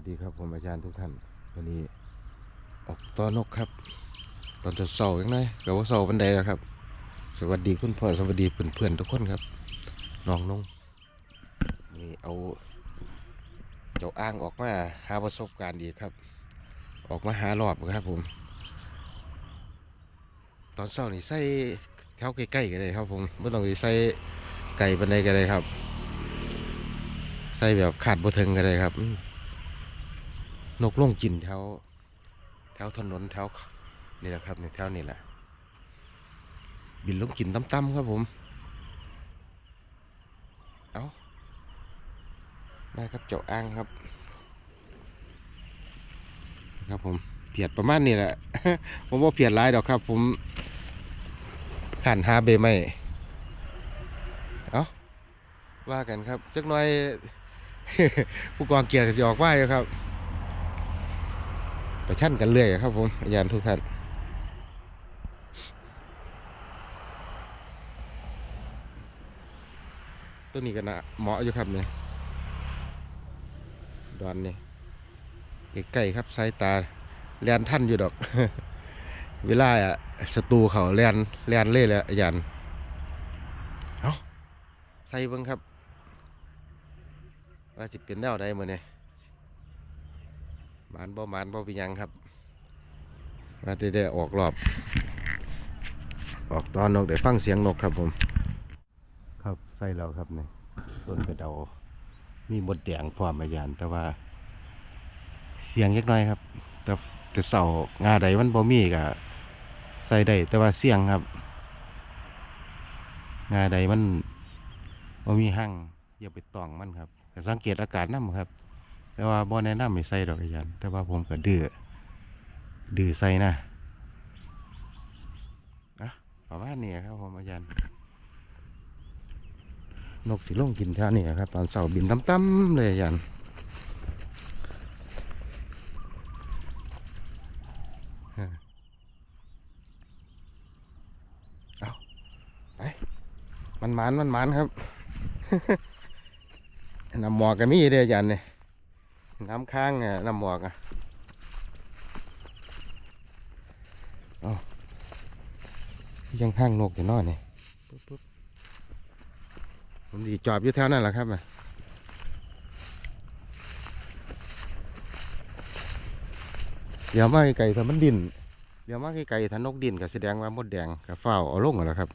สดีครับผมอาจารย์ทุกท่าน วันนี้ออกตอนนกครับ ตอนจะเสาร์ยังไงกับว่าเสาร์บันไดแล้วครับ สวัสดีคุณพ่อสวัสดีเพื่อนๆทุกคนครับน้องนงนี่เอาเจ้าอ้างออกมาหาประสบการณ์ดีครับ ออกมาหารอบครับผม ตอนเช้านี่ใส่แถวใกล้ๆกันเลยครับ ผมไม่ต้องไปใส่ไก่บันไดกันเลยครับ ใส่แบบขาดบ่ถึงกันเลยครับ นกลงกินแถว แถวถนนแถวนี่แหละครับในแถวนี่แหละ บินลงกินตั้มๆครับผม เอาได้ครับเจ้าอ้างครับ ครับผมเพียดประมาณนี้แหละ ผมว่าเพียดหลายดอกครับ ผมหันหาเบไม่เอาว่ากันครับจักหน่อย ผู้กองเกียรติจะออกว่าอยู่ครับ ประชันกันเรื่อยครับผมอาจารย์ทุกท่านตัวนี้ก็นะเหมาะอยู่ครับเนี่ยดอนนี่ใกล้ๆครับสายตาแลนท่านอยู่ดอก เวลาอะศัตรูเขาแลนแลนเล่เลยอาจารย์เอาใส่เบิ้งครับ ว่าจะเป็นแนวใดมือเนี่ย หมานบ่หมานบ่เป็นยังครับว่าได้ได้ออกรอบ ออกตอนนกได้ฟังเสียงนกครับผม ครับใส่แล้วครับเนี่ยต้นกระเดามีมดแดงพร้อมอาจารย์แต่ว่า เสียงเล็กน้อยครับ แต่แต่เสางาใดมันบ่มีก็ใส่ได้แต่ว่าเสียงครับ งาใดมันบ่มีหั่งอย่าไปตองมันครับก็สังเกตอากาศน้ำครับ แต่ว่าบ่แนะนำให้ใส่ดอกอาจารย์แต่ว่าผมก็ดื้อดื้อใส่นะอะประมาณนี้ครับผมอาจารย์นกสีล่งกินท่านี่ครับ ตอนเสาร์บินตั้มๆเลยอาจารย์เอาไปมันมานมันมานครับน้ำหมอกก็มีเด้ออาจารย์เนี่ย น้ำค้างอะน้ำหมอกอะยังข้างนกอยู่เนอนี่ผมดีจอบอยู่แถวนั่นแหละครับน่ะเดี๋ยวมาไก่ถ้ามันดินเดี๋ยวมาไก่ถ้านกดินก็แสดงว่ามดแดงกับเฝ้าเอาลงแล้วครับ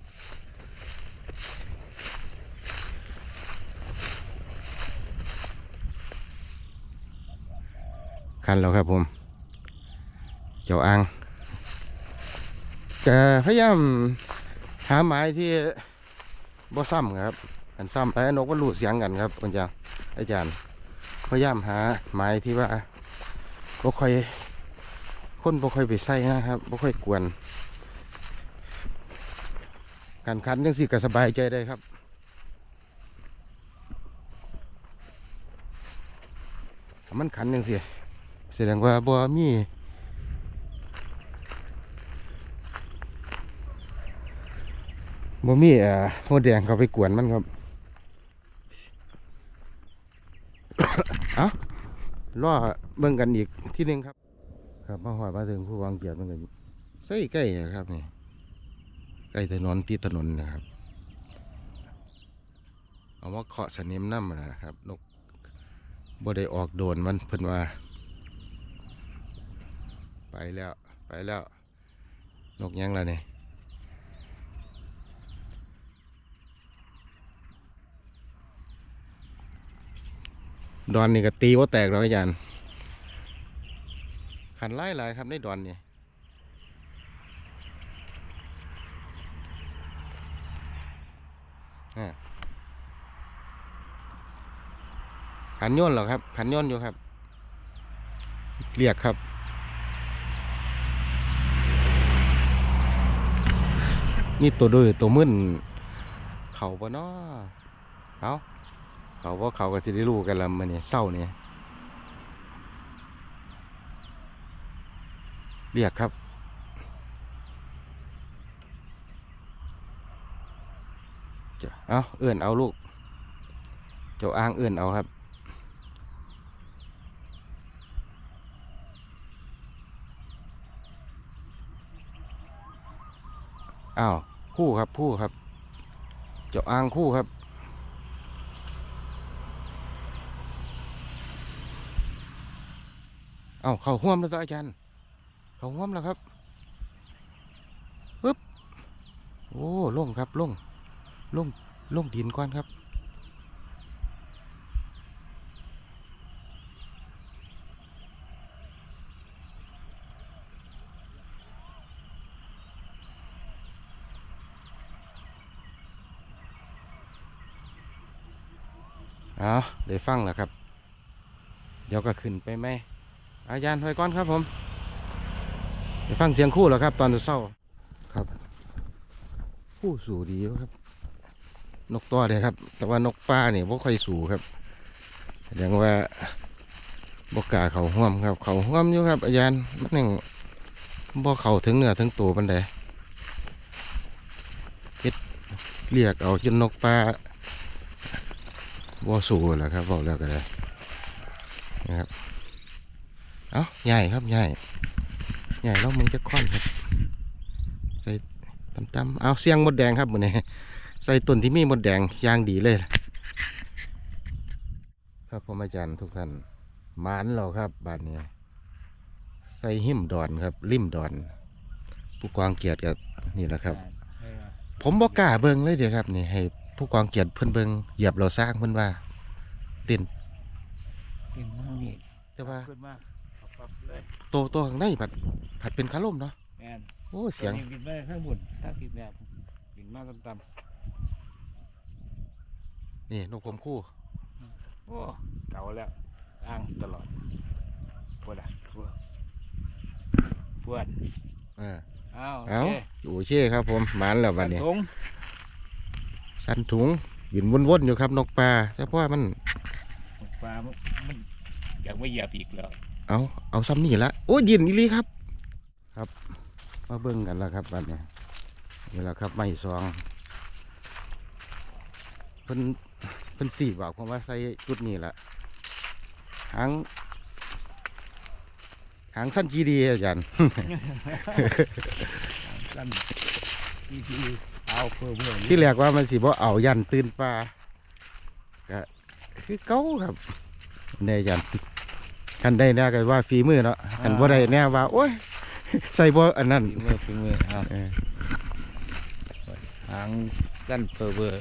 คันแล้วครับผม เจ้าอ่างก็พยายามหาไม้ที่บ่ซ้ำครับอันซ้ำแต่นกมันหลุดเสียงกันครับอาจารย์อาจารย์พยายามหาไม้ที่ว่าบ่ค่อยคนบ่ค่อยไปใส่นะครับบ่ค่อยกวนการคันยังสิก็สบายใจได้ครับมันขันยังสิ แสดงว่าบ่มีบ่มีอ่อโมดแดงเขาไปกวนมันครับอ้าล่อเบิ่งกันอีกที่หนึ่งครับ ครับมาหอดมาถึงผู้วางเกียรติมันกันใส่ใกล้นะครับนี่ใกล้ถนนที่ถนนนะครับ เอามาเคาะสนิมน้ำนะครับ นกบ่ได้ออกโดนมันเพิ่นว่า ไปแล้วไปแล้ว นกยังแล้วนี่ยดอนนี่ก็ตีว่าแตกแล้วอาจารย์ขันไล่หลายครับในดอนนี่อ่าขันย่นเหรอครับ ขันย่นอยู่ครับ เรียกครับ นี่ตัวด้วยตัวมึนเขาปะเนาะเอาเขาว่าเขาก็จะได้รู้กันละมันเนี่ยเศร้าเนี่ยเรียกครับเอาเอื่นเอาลูก เจ้าอ้างเอื่นเอาครับ อ้าวคู่ครับคู่ครับ เจ้าอ่างคู่ครับ เอ้าเขาห่วมแล้วตัวอาจารย์ เขาห่วมแล้วครับปึ๊บโอ้ลงครับลงลงลงดินก่อนครับ เอาได้ฟังแล้วครับ เดี๋ยวก็ขึ้นไปไหมอาจารย์ไว้ก่อนครับผมได้ฟังเสียงคู่แล้วครับ ตอนเช้าครับ คู่สู่ดีอยู่ครับ นกตัวเลยครับ แต่ว่านกป้าเนี่ยบ่ค่อยสู่ครับแสดงว่าบกล้าเขาห่วมครับ เขาห่วมอยู่ครับ อาจารย์มันยังบ่เขาถึงเนื้อถึงตัวปันใดเฮ็ดเรียกเอาจนนกป้า บ่สูแหละครับบอกแล้วก็ได้นะครับเอาใหญ่ครับใหญ่ใหญ่แล้วมึงจะค่อนครับ ใส่ตำๆเอาเสียงมดแดงครับมือนี้ใส่ต้นที่มีมดแดงย่างดีเลยครับผมอาจารย์ทุกท่านหมานเราครับบานนี้ใส่หิมดอนครับ ริมดอน ผู้กองเกียรติกับนี่แหละครับ ผมบอกกล้าเบิ่งเลยเดี๋ยวครับ นี่ให้ ผู้กองเกียรติเพิ่นเบิ่งเหยียบเราสร้างเพิ่นว่าเต้นขึ้นมานี่แต่ว่าขึ้นมาเอาปั๊บเลยโตโตข้างในผัดผัดเป็นคาร่มเนาะแมนโอ้เสียงตัวนี้บินไปข้างบนถ้าบินแบบบินมาต่ำนี่นกผมคู่ๆโอ้เก่าแล้วอ้างตลอดปวดอะปวดปวดเอออ้าวเอาโอเคโอเคครับผมหมานแล้วบัดนี้ถุง สันถุงบินวนๆอยู่ครับนกปลาแต่เพราะว่ามันปลามันมันอยากไม่เหยียบอีกแล้วเอาเอาซ้ำนี่ละโอ้ยดินอีหลีครับ ครับมาเบิ่งกันแล้วครับบัดนี้นี่แหละครับไม้ซองเพิ่นเพิ่นสีบอกผมว่าใส่จุดนี้ละหางหางสั้นจีดีอาจารย์สั้นที่ที่ เอาเพื่อเพื่อที่แรกว่ามันสิบ่เอายันตื่นปลาก็คือเก้าครับในยันคันได้แน่ก็ว่าฝีมือเนาะคันบ่ได้แน่ว่าโอ้ยใส่บ่อันนั้นฝีมือฝีมือเอาเออหางสั้นเพื่อเพื่อ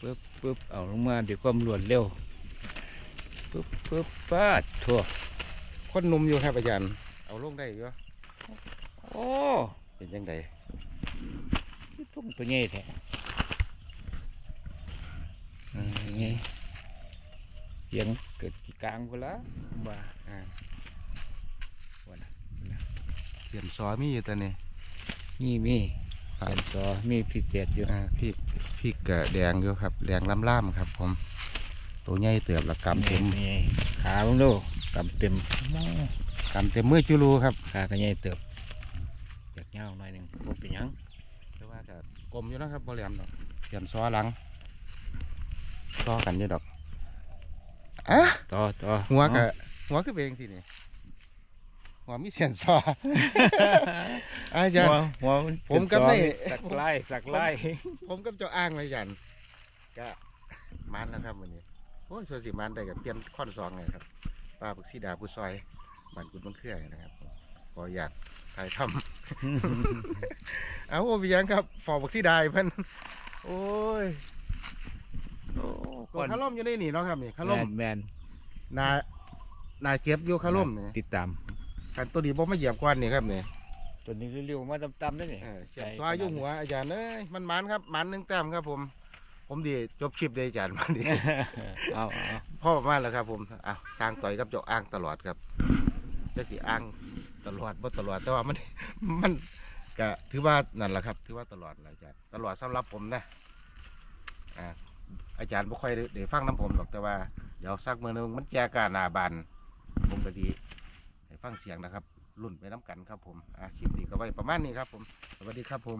ปึ๊บ ปึ๊บเอาลงมาดี๋ยความรวดเร็วปึ๊บปึ๊บป้าดทั่วคนนุ่มอยู่ครับอาจารย์เอาลงได้อยู่โอ้เป็นจังไดยตุ้งตัวใหญ่แท้อืมไงเสียงเกิดที่กลางไปแล้วว่าอ่าวันน่ะเสียมซอมีอยู่ตัวนี้นี่มี ครับเป็นซอมีพิเศษอยู่อ่าพริกพริกกะแดงอยู่ครับแดงล่ำๆครับ ผม ตัวใหญ่เติบละกำเต็มนี่ขาลงดูกำเต็มกำเต็มมือจุลูครับขาก็ใหญ่เติบจากเงาหน่อยหนึ่งบ่เป็นหยังแต่ว่าก็กลมอยู่นะครับบ่แหลมดอกเสียมซอหลังซอกันอยู่ดอกอะต่อต่อหัวกะหัวคือเป็นสินี่ หัวมีเสียนซออาหัจารวย์หัวนผมก็ไม่เป็นซอสักไล่สักไล่ผมกับเจ้าอ้างเลยยันก็มันนะครับวันนี้โอ้ยส่วนสิมันได้กับเปลี่ยนข้อนซองไงครับป้าบึกซีดาผู้ซอยบ้านกุดบังเครื่อนะครับขออยากถ่ายทำเอาโอ้ยยังครับฟอบึกซีดาให้เพิ่นโอ้ยโอ้ตัวคาร่มอยู่ในนี่เนาะครับนี่คาร่มแมนแมนนานาเก็บอยู่คาร่มนี่ติดตาม กันตัวดีบ่มาเหยียบกวนนี่ครับนี่ตัวนี้เร็วๆมาต่ำๆนั่นนี่เออเสียบซอยอยู่หัวอาจารย์เอ้ยมันมันครับมันหนึ่งแต้มครับ ผม ผมดีจบคลิปเลยอาจารย์มันดีเอาเอาพ่อมาแล้วครับ ผมอะสร้างต่อยกับเจ้าอ้างตลอดครับจะสิอ้างตลอดบ่ตลอดแต่ว่ามันมันก็ถือว่านั่นแหละครับ ถือว่าตลอดแหละอาจารย์ตลอดสำหรับผมนะอ่าอาจารย์บ่ค่อยได้ได้ฟังน้ำผมหรอกแต่ว่าเดี๋ยวสักมือหนึงมันแจกาหนาบานผมก็ดีให้ ฟังเสียงนะครับรุ่นไปน้ำกันครับผมคลิปนี้ก็ไว้ประมาณนี้ครับผม สวัสดีครับผม